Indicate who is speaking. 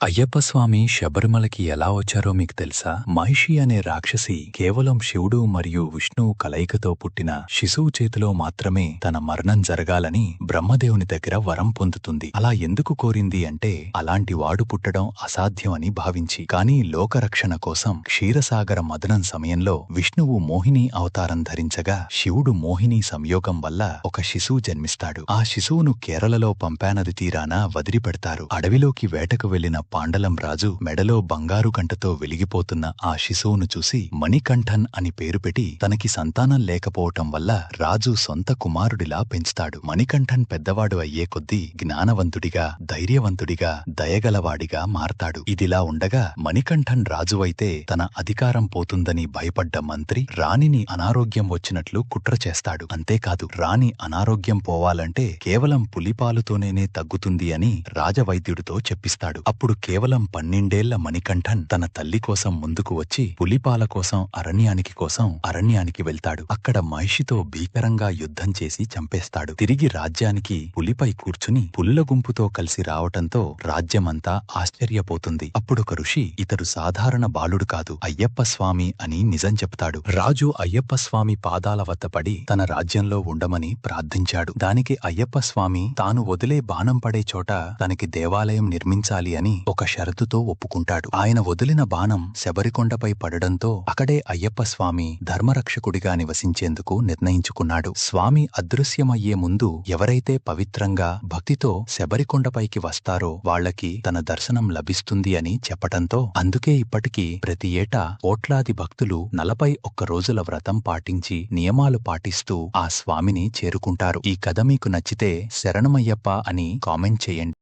Speaker 1: అయ్యప్ప స్వామి శబరిమలకి ఎలా వచ్చారో మీకు తెలుసా? మహిషి అనే రాక్షసి కేవలం శివుడు మరియు విష్ణువు కలయికతో పుట్టిన శిశువు చేతిలో మాత్రమే తన మరణం జరగాలని బ్రహ్మదేవుని దగ్గర వరం పొందుతుంది. అలా ఎందుకు కోరింది అంటే అలాంటి వాడు పుట్టడం అసాధ్యమని భావించి కానీ లోకరక్షణ కోసం క్షీరసాగర మదనం సమయంలో విష్ణువు మోహిని అవతారం ధరించగా శివుడు మోహిని సంయోగం వల్ల ఒక శిశువు జన్మిస్తాడు. ఆ శిశువును కేరళలో పంపానది తీరాన వదిలిపెడతారు. అడవిలోకి వేటకు వెళ్ళిన పాండలం రాజు మెడలో బంగారు గంటతో వెలిగిపోతున్న ఆ శిశువును చూసి మణికంఠన్ అని పేరు పెట్టి తనకి సంతానం లేకపోవటం వల్ల రాజు సొంత కుమారుడిలా పెంచుతాడు. మణికంఠన్ పెద్దవాడు అయ్యే కొద్దీ జ్ఞానవంతుడిగా ధైర్యవంతుడిగా దయగలవాడిగా మారతాడు. ఇదిలా ఉండగా మణికంఠన్ రాజువైతే తన అధికారం పోతుందని భయపడ్డ మంత్రి రాణిని అనారోగ్యం వచ్చినట్లు కుట్ర చేస్తాడు. అంతేకాదు రాణి అనారోగ్యం పోవాలంటే కేవలం పులిపాలుతోనేనే తగ్గుతుంది అని రాజవైద్యుడితో చెప్పిస్తాడు. అప్పుడు కేవలం పన్నెండేళ్ళ మణికంఠన్ తన తల్లి కోసం ముందుకు వచ్చి పులిపాల కోసం అరణ్యానికి కోసం అరణ్యానికి వెళ్తాడు. అక్కడ మహిషితో భీకరంగా యుద్ధం చేసి చంపేస్తాడు. తిరిగి రాజ్యానికి పులిపై కూర్చుని పుల్ల గుంపుతో కలిసి రావటంతో రాజ్యమంతా ఆశ్చర్యపోతుంది. అప్పుడొక ఋషి ఇతడు సాధారణ బాలుడు కాదు అయ్యప్ప స్వామి అని నిజం చెప్తాడు. రాజు అయ్యప్ప స్వామి పాదాల వద్ద పడి తన రాజ్యంలో ఉండమని ప్రార్థించాడు. దానికి అయ్యప్ప స్వామి తాను వదిలే బాణం పడే చోట తనకి దేవాలయం నిర్మించాలి అని ఒక షరతుతో ఒప్పుకుంటాడు. ఆయన వదిలిన బాణం శబరికొండపై పడడంతో అక్కడే అయ్యప్ప స్వామి ధర్మరక్షకుడిగా నివసించేందుకు నిర్ణయించుకున్నాడు. స్వామి అదృశ్యమయ్యే ముందు ఎవరైతే పవిత్రంగా భక్తితో శబరికొండపైకి వస్తారో వాళ్ళకి తన దర్శనం లభిస్తుంది అని చెప్పటంతో అందుకే ఇప్పటికీ ప్రతి ఏటా కోట్లాది భక్తులు నలభై ఒక్క రోజుల వ్రతం పాటించి నియమాలు పాటిస్తూ ఆ స్వామిని చేరుకుంటారు. ఈ కథ మీకు నచ్చితే శరణమయ్యప్ప అని కామెంట్ చేయండి.